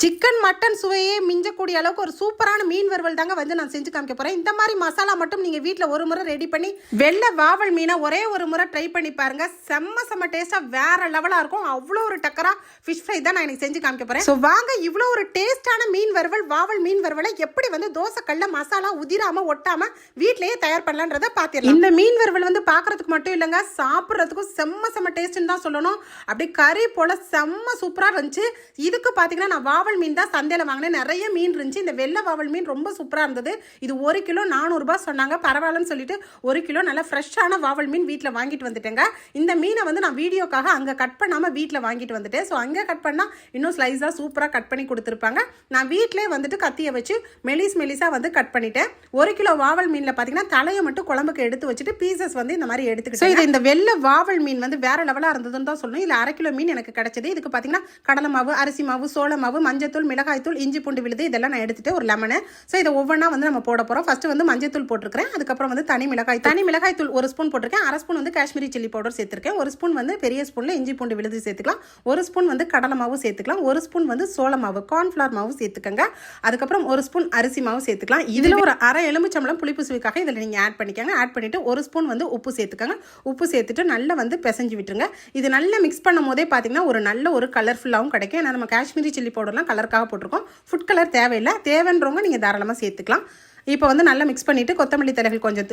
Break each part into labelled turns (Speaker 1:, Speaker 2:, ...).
Speaker 1: Chicken mutton சுவையே மிஞ்சக்கூடிய அளவுக்கு ஒரு சூப்பரான மீன் வறுவல் தாங்க வந்து நான் செஞ்சு காமிக்க போறேன். இந்த மாதிரி மசாலா மட்டும் நீங்க வீட்டில் ஒரு முறை ரெடி பண்ணி வெள்ளை வாவல் மீனை ஒரே ஒரு முறை ட்ரை பண்ணி பாருங்க. செம்ம செம்ம டேஸ்டா வேற லெவலா இருக்கும். அவ்வளோ ஒரு டக்கரா ஃபிஷ் ஃப்ரை தான் நான் எனக்கு செஞ்சு காமிக்க போறேன். ஸோ வாங்க இவ்வளோ ஒரு டேஸ்டான மீன் வறுவல் வாவல் மீன் வறுவலை எப்படி வந்து தோசை கல்ல மசாலா உதிராம ஒட்டாம வீட்லயே தயார் பண்ணலான்றத பாத்திரலாம். இந்த மீன் வறுவல் வந்து பாக்குறதுக்கு மட்டும் இல்லைங்க சாப்பிட்றதுக்கும் செம்ம செம்ம டேஸ்ட்னு தான் சொல்லணும். அப்படியே கறி போல செம்ம சூப்பரா இருந்துச்சு. இதுக்கு பாத்தீங்கன்னா நான் வாவல் மீன் தான் சந்தையில வாங்கினேன். நிறைய மீன் இருந்துச்சு. இந்த வெள்ளை வாவல் மீன் ரொம்ப சூப்பராக இருந்தது. இது ஒரு கிலோ நானூறுபா சொன்னாங்க. பரவாயில்லன்னு சொல்லிட்டு ஒரு கிலோ நல்லா ஃப்ரெஷ்ஷான வாவல் மீன் வீட்டில் வாங்கிட்டு வந்துட்டேங்க. இந்த மீனை வந்து நான் வீடியோக்காக அங்கே கட் பண்ணாமல் வீட்டில் வாங்கிட்டு வந்துட்டேன். ஸோ அங்கே கட் பண்ணால் இன்னும் ஸ்லைஸாக சூப்பராக கட் பண்ணி கொடுத்துருப்பாங்க. நான் வீட்டிலே வந்துட்டு கத்தியை வச்சு மெலிஸ் மெலிஸாக வந்து கட் பண்ணிட்டேன். ஒரு கிலோ வாவல் மீனில் பார்த்தீங்கன்னா தலையை மட்டும் குழம்புக்கு எடுத்து வச்சுட்டு பீசஸ் வந்து இந்த மாதிரி எடுத்துக்கிட்டு ஸோ இது இந்த வெள்ளை வாவல் மீன் வந்து வேற லெவலாக இருந்ததுன்னு தான் சொல்லணும். இதில் அரை கிலோ மீன் எனக்கு கிடைச்சது. இதுக்கு பார்த்தீங்கன்னா கடலை மாவு அரிசி மாவு சோள மாவு மஞ்சத்தூள் மிளகாய்த்தூள் இஞ்சி பூண்டு விழுது இதெல்லாம் நான் எடுத்துட்டு ஒரு லெமனு ஸோ இதை ஒவ்வொன்றா வந்து நம்ம போட போகிறோம் ஃபஸ்ட்டு வந்து மஞ்சத்தூள் போட்டிருக்கிறேன். அதுக்கப்புறம் வந்து தனி மிளகாய் தனி மிளகாய் தூள் ஒரு ஸ்பூன் போட்டிருக்கேன். அரை ஸ்பூன் வந்து காஷ்மீரி சில்லி பவுடர் சேர்த்துருக்கேன். ஒரு ஸ்பூன் வந்து பெரிய ஸ்பூனில் இஞ்சி பூண்டு விழுது சேர்த்துக்கலாம். ஒரு ஸ்பூன் வந்து கடலை மாவு சேர்த்துக்கலாம். ஒரு ஸ்பூன் வந்து சோள மாவு கார்ன்ஃப்ளவர் மாவு சேர்த்துக்கோங்க. அதுக்கப்புறம் ஒரு ஸ்பூன் அரிசி மாவு சேர்த்துக்கலாம். இதில் ஒரு அரை எலுமிச்சம்பளம் புளிப்பு சுவைக்காக இதில் நீங்கள் ஆட் பண்ணிக்கோங்க. ஆட் பண்ணிவிட்டு ஒரு ஸ்பூன் வந்து உப்பு சேர்த்துக்கோங்க. உப்பு சேர்த்துட்டு நல்லா வந்து பிசைஞ்சு விட்டுருங்க. இது நல்லா மிக்ஸ் பண்ணும் போதே பார்த்தீங்கன்னா ஒரு நல்ல ஒரு கலர்ஃபுல்லாகவும் கிடைக்கும். ஏன்னா நம்ம காஷ்மீரி சில்லி பவுடர்லாம் கலருக்காக போட்டிருக்கோம். ஃபுட் கலர் தேவையில்லை. தேவைன்றவங்க நீங்கள் தாராளமாக சேர்த்துக்கலாம். இப்போ வந்து நல்லா மிக்ஸ் பண்ணிவிட்டு கொத்தமல்லி தலைகள் கொஞ்சம்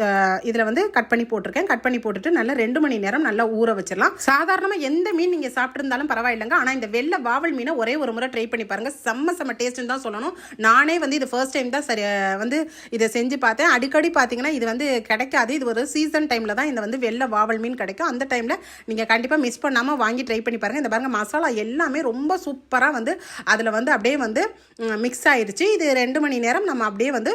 Speaker 1: இதில் வந்து கட் பண்ணி போட்டிருக்கேன். கட் பண்ணி போட்டுட்டு நல்லா ரெண்டு மணி நேரம் நல்லா ஊற வச்சிடலாம். சாதாரணமாக எந்த மீன் நீங்கள் சாப்பிட்ருந்தாலும் பரவாயில்லைங்க. ஆனால் இந்த வெள்ளை வாவல் மீனை ஒரே ஒரு முறை ட்ரை பண்ணி பாருங்கள் செம்ம செம்ம டேஸ்ட்டுன்னு தான் சொல்லணும். நானே வந்து இது ஃபர்ஸ்ட் டைம் தான் சரி வந்து இதை செஞ்சு பார்த்தேன். அடிக்கடி பார்த்தீங்கன்னா இது வந்து கிடைக்காது. இது ஒரு சீசன் டைமில் தான் இந்த வந்து வெள்ளை வாவல் மீன் கிடைக்கும். அந்த டைமில் நீங்கள் கண்டிப்பாக மிஸ் பண்ணாமல் வாங்கி ட்ரை பண்ணி பாருங்கள் இந்த பாருங்கள் மசாலா எல்லாமே ரொம்ப சூப்பராக வந்து அதில் வந்து அப்படியே வந்து மிக்ஸ் ஆயிடுச்சு இது ரெண்டு மணி நேரம் நம்ம அப்படியே வந்து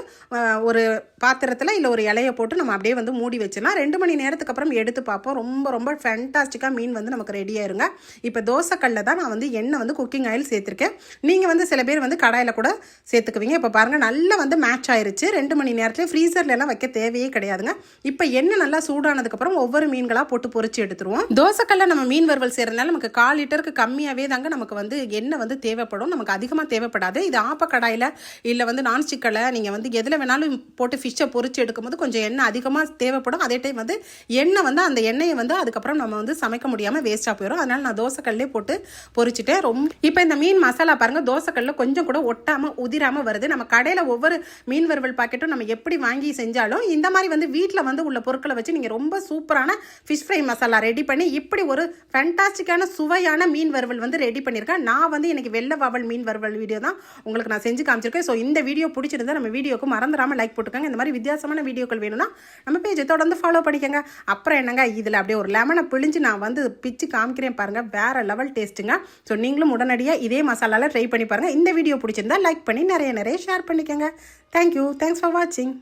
Speaker 1: ஒரு பாத்திரத்தில் இல்லை ஒரு இலையை போட்டு நம்ம அப்படியே வந்து மூடி வச்சிடலாம். ரெண்டு மணி நேரத்துக்கு அப்புறம் எடுத்து பார்ப்போம். ரொம்ப ரொம்ப ஃபேண்டாஸ்டிக்காக மீன் வந்து நமக்கு ரெடி ஆயிருங்க இப்போ தோசைக்கல்லில் தான் நான் வந்து எண்ணெய் வந்து குக்கிங் ஆயில் சேர்த்துருக்கேன். நீங்கள் வந்து சில பேர் வந்து கடாயில் கூட சேர்த்துக்குவீங்க. இப்போ பாருங்கள் நல்லா வந்து மேட்ச் ஆயிருச்சு. ரெண்டு மணி நேரத்தில் ஃப்ரீசர்லலாம் வைக்க தேவையே கிடையாதுங்க. இப்போ எண்ணெய் நல்லா சூடானதுக்கப்புறம் ஒவ்வொரு மீன்களாக போட்டு பொரிச்சு எடுத்துருவோம். தோசைக்கல்ல நம்ம மீன் வறுவல் செய்கிறதுனால நமக்கு கால் லிட்டருக்கு கம்மியாகவே தாங்க நமக்கு வந்து எண்ணெய் வந்து தேவைப்படும். நமக்கு அதிகமாக தேவைப்படாது. இது ஆப்ப கடாயில் இல்லை வந்து நான்ஸ்டிக்கில் நீங்கள் வந்து எதில் வேணால் வேணாலும் போட்டு ஃபிஷ்ஷை பொறிச்சு எடுக்கும்போது கொஞ்சம் எண்ணெய் அதிகமாக தேவைப்படும். அதே டைம் வந்து எண்ணெய் வந்து அந்த எண்ணெயை வந்து அதுக்கப்புறம் நம்ம வந்து சமைக்க முடியாமல் வேஸ்ட்டாக போயிடும் அதனால் நான் தோசைக்கல்லே போட்டு பொறிச்சிட்டேன். ரொம்ப இப்போ இந்த மீன் மசாலா பாருங்கள் தோசைக்கல்லில் கொஞ்சம் கூட ஒட்டாமல் உதிராமல் வருது. நம்ம கடையில் ஒவ்வொரு மீன் வறுவல் பாக்கெட்டும் நம்ம எப்படி வாங்கி செஞ்சாலும் இந்த மாதிரி வந்து வீட்டில் வந்து உள்ள பொருட்களை வச்சு நீங்கள் ரொம்ப சூப்பரான ஃபிஷ் ஃப்ரை மசாலா ரெடி பண்ணி இப்படி ஒரு ஃபேண்டாஸ்டிக்கான சுவையான மீன் வறுவல் வந்து ரெடி பண்ணியிருக்கேன். நான் வந்து எனக்கு வெள்ளை வாவல் மீன் வறுவல் வீடியோ தான் உங்களுக்கு நான் செஞ்சு காமிச்சிருக்கேன். ஸோ இந்த வீடியோ பிடிச்சிருந்தா நம்ம வீடியோக்கு மறக்காமல் லைக் போட்டுக்கோங்க. இந்த மாதிரி வித்தியாசமான வீடியோக்கள் வேணும்னா நம்ம பேஜை தொடர்ந்து ஃபாலோ பண்ணிக்கோங்க. அப்புறம் என்னங்க இதில் அப்படியே ஒரு லெமனை பிழிஞ்சு நான் வந்து பிச்சு காமிக்கிறேன் பாருங்கள் வேற லெவல் டேஸ்ட்டுங்க ஸோ நீங்களும் உடனடியாக இதே மசாலாவில் ட்ரை பண்ணி பாருங்கள் இந்த வீடியோ பிடிச்சிருந்தா லைக் பண்ணி நிறைய நிறைய ஷேர் பண்ணிக்கோங்க. தேங்க்யூ தேங்க்ஸ் ஃபார் வாட்சிங்